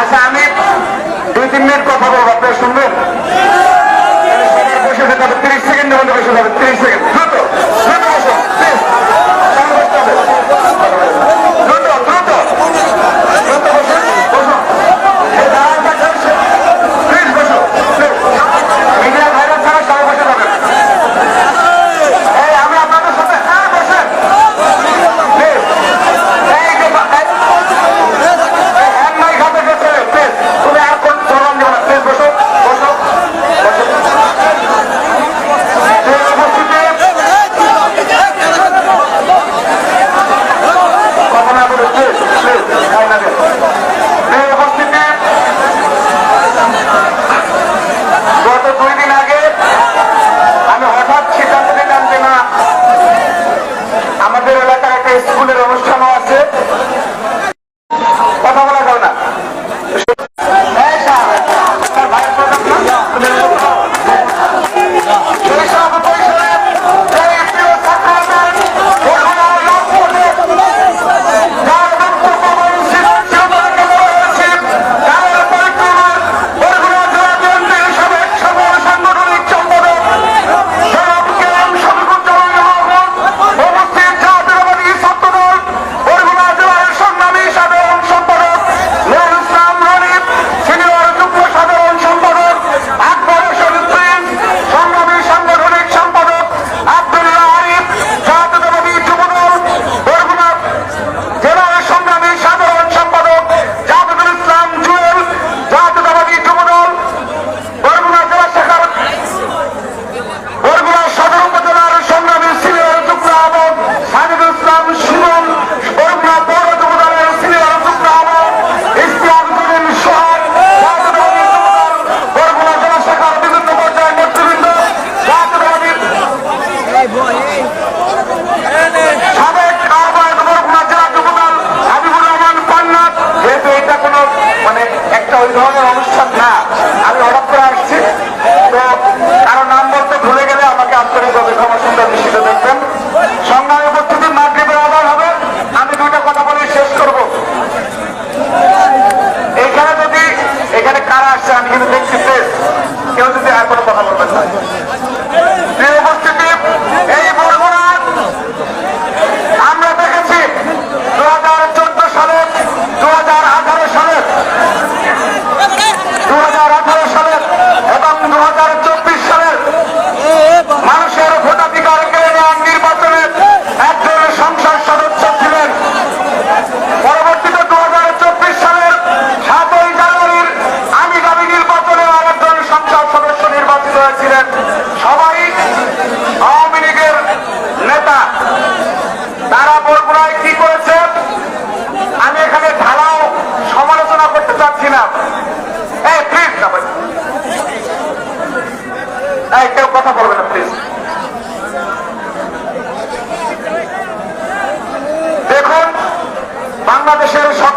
আচ্ছা আমি দুই, তিন মিনিট কথা বলব, আপনারা শুনবেন? বসে তিরিশ সেকেন্ডের মধ্যে বসে থাকবে, তিরিশ সেকেন্ড।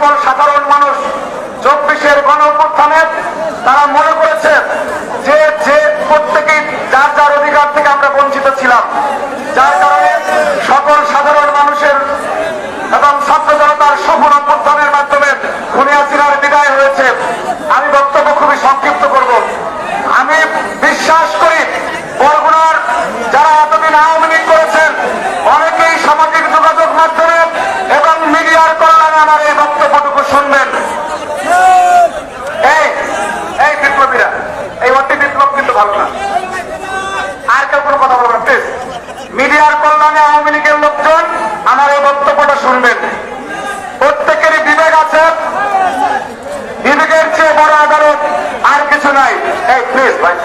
সকল সাধারণ মানুষ চব্বিশের গণ তারা মনে করেছেন যে যে প্রত্যেকেই সামাজিক যোগাযোগ মাধ্যমে এবং মিডিয়ার কল্যাণে আমার এই বক্তব্যটুকু শুনবেন। এই বিপ্লবীরা, এই অতি বিপ্লব কিন্তু ভালো না। আর কেউ কোনো কথা বলবেন প্লিজ মিডিয়ার কল্যাণে আওয়ামী লীগের লোকজন আমার এই বক্তব্যটা শুনবেন। প্রত্যেকেরই বিবেক আছে। বিবেকের চেয়ে বড় আদালত আর কিছু নাই। এই প্লিজ ভাই।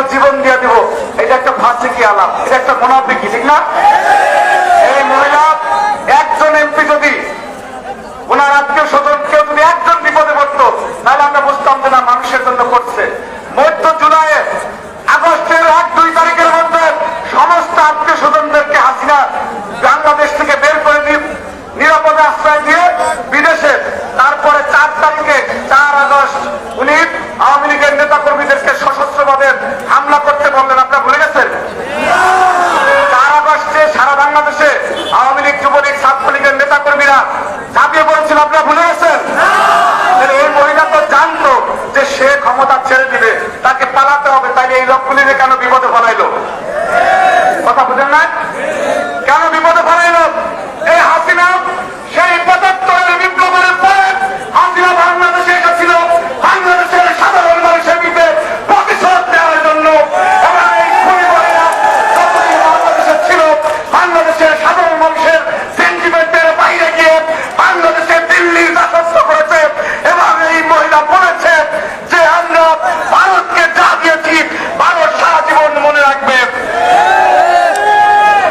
জন্য জীবন দিয়ে দিব। এটা একটা ফাঁসি কি আলাপ, এটা একটা মোনাফিকি, ঠিক না? এই মহিলা, একজন এমপি যদি, ওনার আত্মীয় স্বজন কেউ যদি একজন বিপদে পড়তো, তাহলে আমরা বুঝতাম যে না, মানুষের জন্য করছে। মধ্য জুলাই আগস্টের এক দুই তারিখের মধ্যে সমস্ত আত্মীয় স্বজনদেরকে হাসিনা বাংলাদেশ থেকে বের করে দিয়ে নিরাপদে আশ্রয় দিয়ে বিদেশে তারপরে চার তারিখে চার আগস্ট উনি আওয়ামী লীগের নেতা কর্মীদেরকে সশস্ত্রভাবে হামলা করতে বললেন আপনারা ভুলে গেছেন চার আগস্টে সারা বাংলাদেশে আওয়ামী লীগ যুবলীগ ছাত্রলীগের নেতা কর্মীরা ঝাঁপিয়ে পড়েছিল আপনারা ভুলে গেছেন তাহলে এই মহিলা তো জানতো যে সে ক্ষমতা ছেড়ে দিবে তাকে পালাতে হবে তাইলে এই লোকগুলিরে কেন বিপদে ফলাইলো কথা বুঝেন না কেন বিপদে ফলাইলো এই হাসিনা সেই পঁচাত্তরের বিপ্লবের পরে হাসিনা বাংলাদেশে এসেছিল বাংলাদেশের সাধারণ মানুষের বিপে প্রতিশোধ দেওয়ার জন্য এবং এই খুনিবরেরা যতদিন বাংলাদেশে ছিল বাংলাদেশের সাধারণ মানুষের সেন্টিমেন্টের বাইরে গিয়ে বাংলাদেশে দিল্লির দাসত্ব করেছে এবং এই মহিলা বলেছে যে আমরা ভারতকে যা দিয়েছি ভারত সারা জীবন মনে রাখবে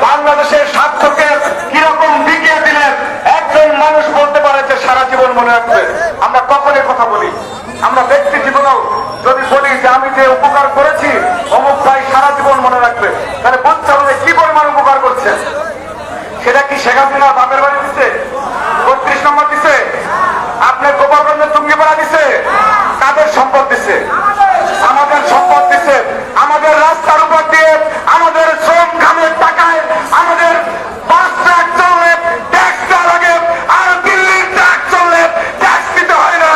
বাংলাদেশের স্বার্থকে কীরকম বিকিয়ে দিলেন একজন মানুষ বলতে পারে যে সারা জীবন মনে রাখবে আমরা কখনই কথা বলি আমরা ব্যক্তি জীবনেও যদি বলি যে আমি যে উপকার করেছি অমুক ভাই সারা জীবন মনে রাখবে তাহলে বুঝতে হবে যে কি পরিমাণ উপকার করছে সেটা কি শেখ হাসিনা বাপের বাড়ি দিচ্ছে বত্রিশ নম্বর দিছে? আপনার গোপালগঞ্জের টুঙ্গিপাড়া দিছে? কাদের সম্পদ দিছে। আমাদের সম্পদ দিছে। আমাদের রাস্তার উপর দিয়ে আমাদের শ্রম ঘামের টাকায় আমাদের বাস ট্রাক চললে ট্যাক্স দেওয়া লাগে, আর দিল্লির ট্রাক চললে ট্যাক্স দিতে হয় না।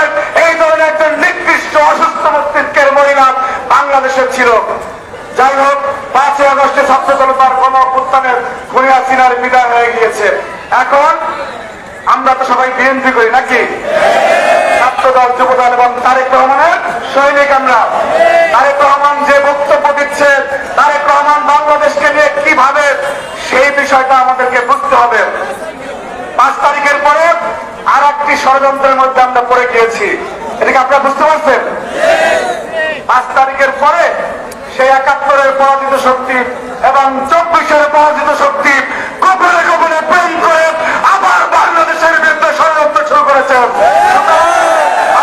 এই ধরনের একজন নির্দিষ্ট অসুস্থ মস্তিষ্কের মহিলা বাংলাদেশে ছিল। যাই হোক পাঁচই আগস্টে ছাত্র জনতার গণ অভ্যুত্থানের খুনি হাসিনার বিদায় হয়ে গিয়েছে। এখন আমরা তো সবাই বিএনপি করি, নাকি? ছাত্র দল যুব দল এবং তারেক রহমানের সৈনিক আমরা। তারেক রহমান যে বক্তব্য দিচ্ছে, তারেক রহমান বাংলাদেশকে নিয়ে কীভাবে, সেই বিষয়টা আমাদেরকে বুঝতে হবে। পাঁচ তারিখের পরে আর একটি ষড়যন্ত্রের মধ্যে আমরা পড়ে গিয়েছি। এটাকে আপনারা বুঝতে পারছেন? পাঁচ তারিখের পরে সেই একাত্তরের পরাজিত শক্তি এবং চব্বিশের পরাজিত শক্তি গোপনে গোপনে প্রেম করে আবার বাংলাদেশের বিরুদ্ধে ষড়যন্ত্র শুরু করেছে।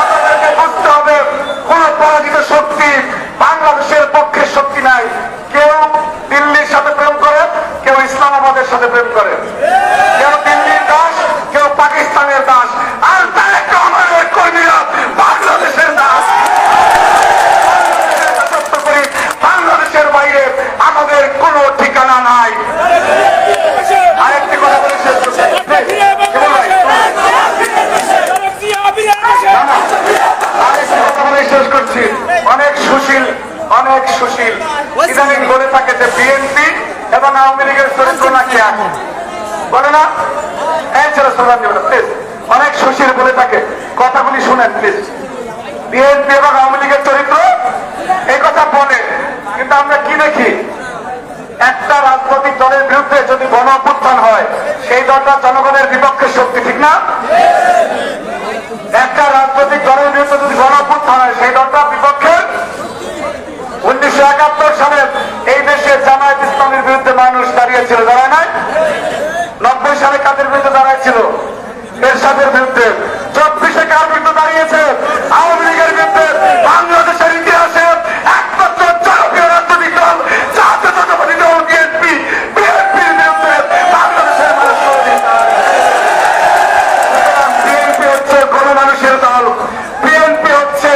আপনাদেরকে বুঝতে হবে, কোন পরাজিত শক্তি বাংলাদেশের পক্ষে শক্তি নাই। কেউ দিল্লির সাথে প্রেম করে কেউ ইসলামাবাদের সাথে প্রেম করে কেউ দিল্লির দাস কেউ পাকিস্তানের দাস আর তারেক রহমানের কর্মীরা বাংলাদেশের দাস রাজত্ব করি বাংলাদেশের বাইরে আমাদের কোনো ঠিকানা নাই আরেকটি কথা বলে শেষ করছি। কেমন ভাই? না, না। আরেকটি কথা বলে শেষ করছি অনেক সুশীল অনেক সুশীল ইদানিং বলে থাকে যে বিএনপি এবং আওয়ামী লীগের চরিত্র নাকি এক বলে না এই ছেলে স্লোগান দিবে না প্লিজ অনেক সুশীল বলে থাকে, কথাগুলি শুনেন প্লিজ বিএনপি এবং আওয়ামী লীগের চরিত্র, এই কথা বলে, কিন্তু আমরা কি দেখি? একটা রাজনৈতিক দলের বিরুদ্ধে যদি গণ অভ্যুত্থান হয়, সেই দলটা জনগণের বিপক্ষে শক্তি, ঠিক না? একটা রাজনৈতিক দলের বিরুদ্ধে যদি গণ অভ্যুত্থান হয়, সেই দলটা বিপক্ষে? উনিশশো একাত্তর সালে এই দেশে জামায়াত ইসলামের বিরুদ্ধে মানুষ দাঁড়িয়েছিল, দাঁড়ায় নাই? নব্বই সালে কাদের বিরুদ্ধে দাঁড়াইছিল? এরশাদের বিরুদ্ধে। চব্বিশে কার বিরুদ্ধে দাঁড়িয়েছে? আওয়ামী লীগের বিরুদ্ধে। বাংলাদেশের ইতিহাসে একমাত্র জনপ্রিয় রাজনৈতিক দল জাতীয়তাবাদী দল বিএনপি বিএনপির বিরুদ্ধে বাংলাদেশের মানুষ কোনোদিন দাঁড়ায়নি। বিএনপি হচ্ছে গণমানুষের দল বিএনপি হচ্ছে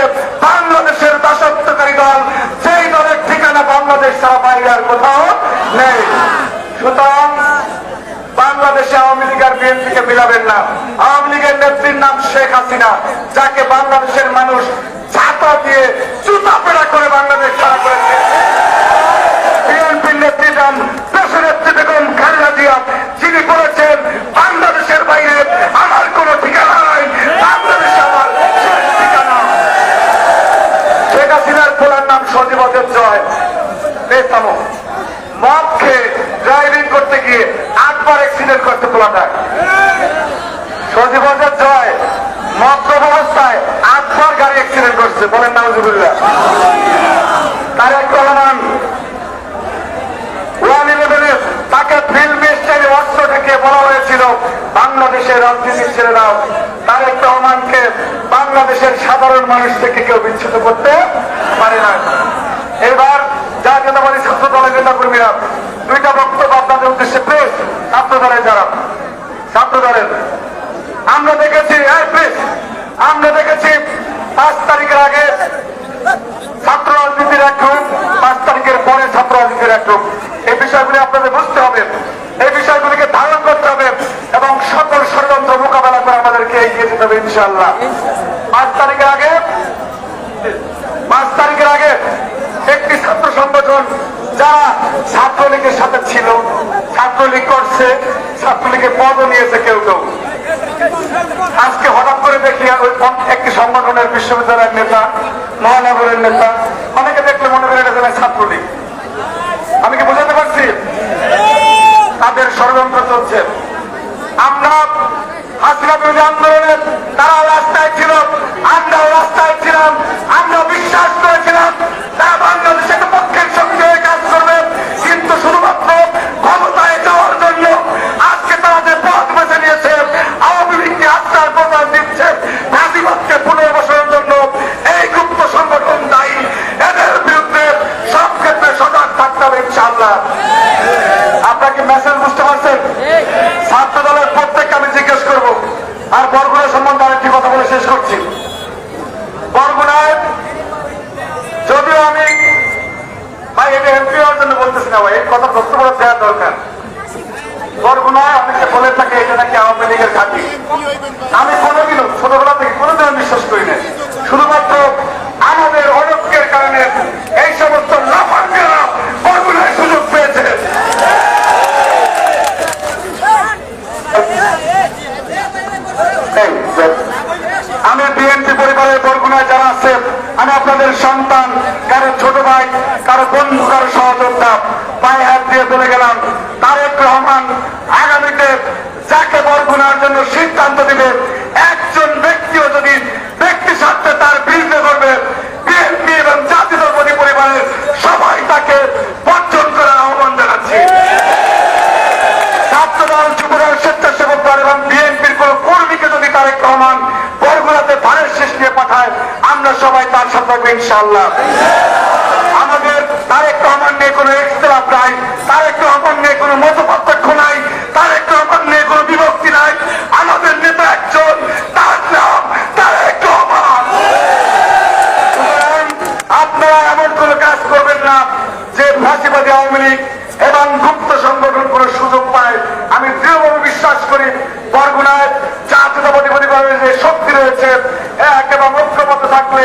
বাংলাদেশের দাসত্বকারী দল যেই দলের ঠিকানা বাংলাদেশ ছাড়া বাইরে আর কোথাও নেই সুতরাং বাংলাদেশে আওয়ামী লীগ আর বিএনপিকে মিলাবেন না আওয়ামী লীগের নেত্রীর নাম শেখ হাসিনা যাকে বাংলাদেশের মানুষ ছাতা দিয়ে জুতা পেড়া করে বাংলাদেশ ছাড়া করেছে বিএনপির নেত্রী নাম দেশনেত্রী বেগম খালেদা জিয়া যিনি বলেছেন বাংলাদেশের বাইরে আমার কোনো ঠিকানা নাই বাংলাদেশে আমার শেষ ঠিকানা শেখ হাসিনার পোলার নাম সজীবদের জয় বেতামো মদ খেয়ে ড্রাইভিং করতে গিয়ে আটবার অ্যাক্সিডেন্ট করতে পোলাটা সজীবদের জয় মদ্য অবস্থায় আটবার গাড়ি অ্যাক্সিডেন্ট করছে ছিল বাংলাদেশের রাজনীতির তারেক রহমানকে বাংলাদেশের সাধারণ মানুষ থেকে কেউ বিচ্ছুত করতে পারে না। এবার জাতীয়তাবাদী ছাত্র দলের নেতা কর্মীরা দুইটা বক্তব্য আপনাদের উদ্দেশ্যে প্রেস ছাত্র দলের যারা। ছাত্র দলের আমরা দেখেছি আমরা দেখেছি পাঁচ তারিখের আগে ছাত্র রাজনীতির এক রূপ, পাঁচ তারিখের পরে ছাত্র রাজনীতির এক রূপ। এই বিষয়গুলি আপনাদের বুঝতে হবে। এই বিষয়গুলিকে ধারণ করতে হবে এবং সকল ষড়যন্ত্র মোকাবেলা করে আমাদেরকে এগিয়ে যেতে হবে ইনশাল্লাহ পাঁচ তারিখের আগে, পাঁচ তারিখের আগে একটি ছাত্র সংগঠন যারা ছাত্রলীগের সাথে ছিল, ছাত্রলীগ করছে, ছাত্রলীগের পদও নিয়েছে কেউ কেউ। আজকে হঠাৎ করে দেখি ওই একটি সংগঠনের বিশ্ববিদ্যালয়ের নেতা, মহানগরের নেতা, অনেকে দেখলে মনে করে এটা ছাত্রলীগ। আমি কি বোঝাতে পারছি? তাদের ষড়যন্ত্র চলছে। আমরা হাসিনা বিরোধী আন্দোলনের তারা রাস্তায় ছিল আমরাও রাস্তায় ছিলাম আমরা বিশ্বাস করেছিলাম তারা বাংলাদেশের পক্ষের শক্তি হয়ে কাজ করবে কিন্তু শুধুমাত্র ক্ষমতায় যাওয়ার জন্য আজকে তারা যে পথ বেছে নিয়েছে আওয়ামী লীগকে আস্থার প্রদান দিচ্ছে ফাঁসিবাদকে পুনর বসানোর জন্য এই গুপ্ত সংগঠন দায়ী এদের বিরুদ্ধে সব ক্ষেত্রে সজাগ থাকতে হবে ইনশাআল্লাহ আপনাকে মেসেজ বুঝতে পারছেন ছাত্র দলের প্রত্যেককে আমি জিজ্ঞেস করব আর বরগুনা সম্বন্ধে আরেকটি কথা বলে শেষ করছি বরগুনায় যদিও আমি ভাই এটা এমপি হওয়ার জন্য বলতেছি না ভাই এই কথা বক্তব্য দেওয়া দরকার বরগুনায় অনেকে বলে থাকে এটা নাকি আওয়ামী লীগের ঘাঁটি আমি কোনোদিনও ছোটবেলা থেকে কোনোদিনও বিশ্বাস করি না শুধুমাত্র আমাদের অনৈক্যের কারণে এই সমস্ত লাফাঙ্গেরা বরগুনায় সুযোগ পেয়েছে এই, আমি বিএনপি পরিবারের বরগুনায় যারা আছে আমি আপনাদের সন্তান কারও ছোট ভাই কারও বন্ধু কারও সহযোদ্ধা পায়ে হাত দিয়ে বলে গেলাম তারেক রহমান আগামীতে যাকে বরগুনার জন্য সিদ্ধান্ত দিবে, একজন ব্যক্তিও যদি ব্যক্তি স্বার্থে তার বিরুদ্ধে করবে, বিএনপি এবং জাতীয়তাবাদী পরিবারের সবাই তাকে বর্জন করার আহ্বান জানাচ্ছি। ছাত্রদল, যুবদল, স্বেচ্ছাসেবক দল এবং বিএনপির কোন কর্মীকে যদি তারেক রহমান বরগুনাতে ধানের শেষ নিয়ে পাঠায়, আমরা সবাই তার সাথে থাকব ইনশাআল্লাহ আমাদের তারেক রহমান নিয়ে কোনো ইখতলাফ নাই তারেক রহমান নিয়ে কোনো মত পার্থক্য নাই তারেক রহমান নিয়ে কোনো বিভক্তি নাই আমাদের নেতা একজন তার নাম তারেক রহমান সুতরাং আপনারা এমন কোন কাজ করবেন না যে ফাঁসিবাদী আওয়ামী লীগ এবং গুপ্ত সংগঠন কোন সুযোগ পায় আমি দৃঢ়ভাবে বিশ্বাস করি বরগুনায় জাতীয়তাবাদী পরিবারের যে শক্তি রয়েছে এক এবং ঐক্যবদ্ধ থাকলে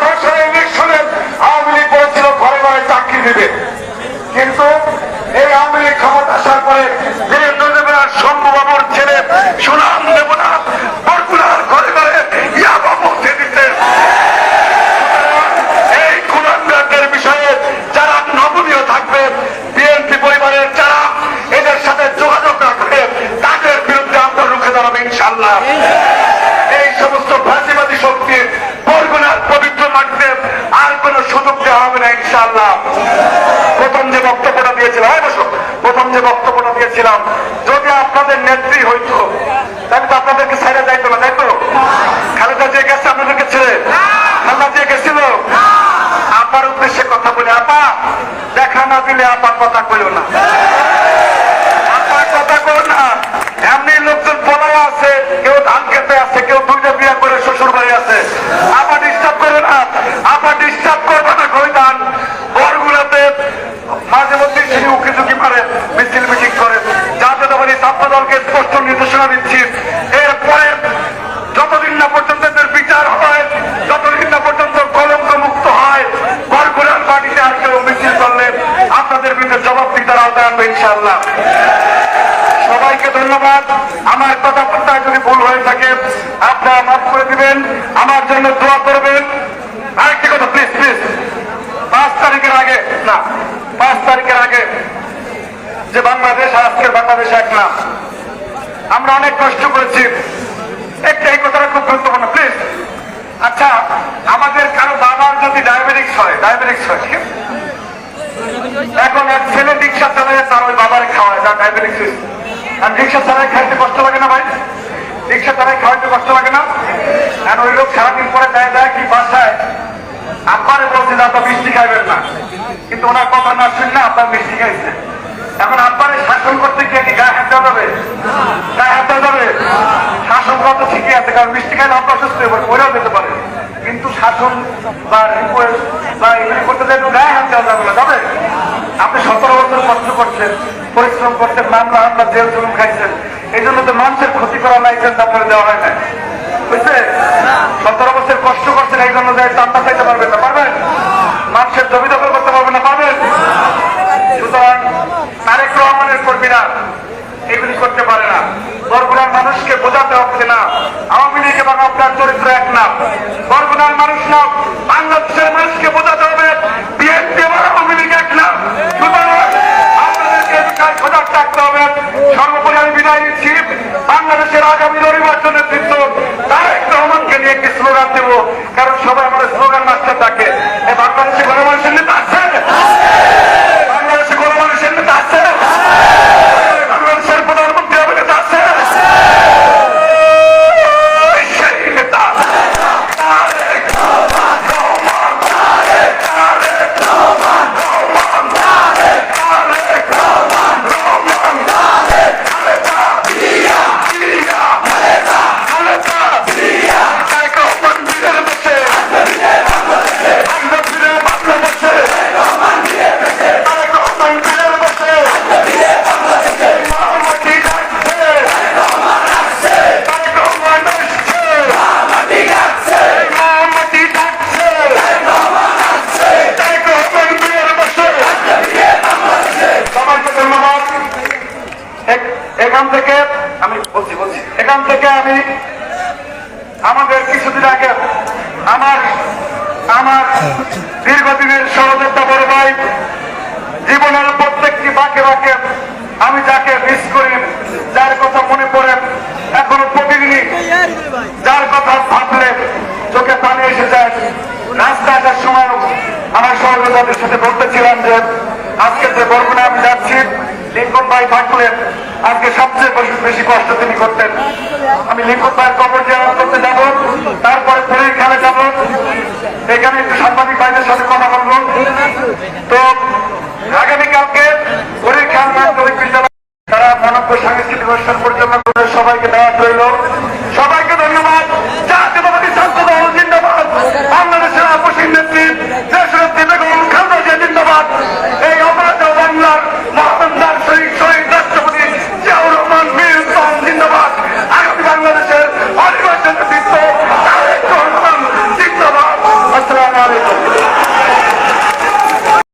দিবে কিন্তু এই আওয়ামী লীগ ক্ষমতা আসার পরে বীরেন্দ্র দেবের শম্ভুবাবুর ছেলে সুনাম দেব না বরগুনার ঘরে ঘরে ইয়াবা পৌঁছে দিতে এই কুলাঙ্গারদের বিষয়ে যারা নমনীয় থাকবে বিএনপি পরিবারের যারা এদের সাথে যোগাযোগ রাখবে তাদের বিরুদ্ধে আমরা রুখে দাঁড়াবো ইনশাল্লাহ এই সমস্ত ফাঁসিবাদী শক্তির বরগুনার পবিত্র মাটিতে আর কোন সুযোগ দেওয়া হবে না ইনশাল্লাহ প্রথম যে বক্তব্যটা দিয়েছিলাম হয় বসো প্রথম যে বক্তব্যটা দিয়েছিলাম যদি আপনাদের নেত্রী হইতো তাহলে তো আপনাদেরকে ছেড়ে যাইতো না তাই তো খালেদা যে গেছে আপনাদেরকে ছেড়ে খালেদা যে গেছিল আপার উদ্দেশ্যে কথা বলে আপা দেখা না দিলে আপার কথা কইও না। আপার কথা কইও না। এমনি লোকজন আছে, কেউ ধান খেতে আছে, কেউ দুইটা বিয়ে করে শ্বশুর বাড়ি আছে ডিস্টার্ব করে না ডিস্টার্ব করবে না কই ধান। বরগুলাতে মাঝে মধ্যে তিনি উকি ঝুঁকি মারে, মিছিল মিটিং করে। যাতে তখন এই ছাত্র দলকে স্পষ্ট নির্দেশনা দিচ্ছি এরপরে যতদিন না পর্যন্ত এদের বিচার হয় যতদিন না পর্যন্ত কলঙ্ক মুক্ত হয় বরগুনার মাটিতে আর কেউ মিছিল করলে আপনাদের বিরুদ্ধে জবাব দিতে আওতায় আনবে ইনশাআল্লাহ। সবাইকে ধন্যবাদ। আমার কথাবার্তায় যদি ভুল হয়ে থাকে, আপনারা মাফ করে দিবেন। আমার জন্য দোয়া করবেন। আরেকটি কথা প্লিজ প্লিজ পাঁচ তারিখের আগে, না, পাঁচ তারিখের আগে যে বাংলাদেশ আর আজকের বাংলাদেশ এক না। আমরা অনেক কষ্ট করেছি। একটা এই কথাটা খুব গুরুত্বপূর্ণ প্লিজ আচ্ছা আমাদের কারও বাবার যদি ডায়াবেটিক্স হয় ডায়াবেটিক্স হয় ঠিক আছে? এখন এক ছেলে রিক্সা চালায়, তার ওই বাবার খাওয়ায়। যার ডায়াবেটিক্স আর রিক্সা চালায় খাইতে কষ্ট লাগে না ভাই? রিক্সা চালায় খাওয়াইতে কষ্ট লাগে না? আর ওই লোক সারাদিন পরে দেয় দেয় কি বাসায়? আব্বারে বলছে, যে আপনার মিষ্টি খাইবেন না। কিন্তু ওনার কথা না শুনলে আপনার মিষ্টি খাইছে। এখন আব্বারে শাসন করতে গিয়ে কি গায়ে হাত যাবে? গায়ে হাত যাবে? শাসন করা তো ঠিকই আছে, কারণ মিষ্টি খাইলে আব্বা সুস্থ হয়ে পড়ে, মরেও যেতে পারে। কিন্তু শাসন বা রিকোয়েস্ট বা এগুলি করতে গেলে গায়ে হাত যাবে না, যাবে? আপনি সতেরো বছর কষ্ট করছেন, পরিশ্রম করছেন, মামলা হামলা, জেল জুলুম খাইছেন। এই জন্য তো মানুষের ক্ষতি করা লাইসেন্স আপনার দেওয়া হয় না বুঝছে সতেরো বছর কষ্ট করছেন, এই জন্য যায় চান্দা চাইতে পারবেন না, পারবেন? মানুষের জমি দখল করতে পারবেন না, পারবেন? সুতরাং তারেক রহমানের কর্মীরা এগুলি করতে পারে না। বরগুনার মানুষকে বোঝাতে হচ্ছে না। আওয়ামী লীগ এবং আপনার চরিত্র এক না। বরগুনার মানুষ না, বাংলাদেশের মানুষকে বোঝাতে হবে। বিএনপি এবং আওয়ামী লীগ এক না। সর্বোপরি আমি বিদায় নিচ্ছি। বাংলাদেশের আগামী নির্বাচন নেতৃত্ব নিয়ে একটি স্লোগান দেব। কারণ সবাই আমাদের স্লোগান মাস্টার থাকে বাংলাদেশে গণমানুষের নেতা এখান থেকে আমি বলছি বলছি। এখান থেকে আমি আমাদের কিছুদিন আগে আমার আমার দীর্ঘদিনের সহযোগিতা বড় ভাই, জীবনের প্রত্যেকটি বাঁকে বাঁকে আমি যাকে মিস করি, যার কথা মনে পড়ে, এখনও প্রতিদিনই যার কথা ভাবলে চোখে পানি এসে যায়। রাস্তা আসার সময় আমার সহযোগীদের সাথে বলতেছিলাম যে আজকে যে বরগুনা আমি যাচ্ছি, লিঙ্কন ভাই থাকলেন। আজকে সবচেয়ে বেশি কষ্ট তিনি করতেন। আমি লিঙ্কন ভাইয়ের কবর জিয়ারত করতে যাব, তারপরে ফিরে খেলে যাব। এখানে একটু সাংবাদিক ভাইদের সাথে কথা বলব। তো, আগামীকালকে পুরীর খেলা নাম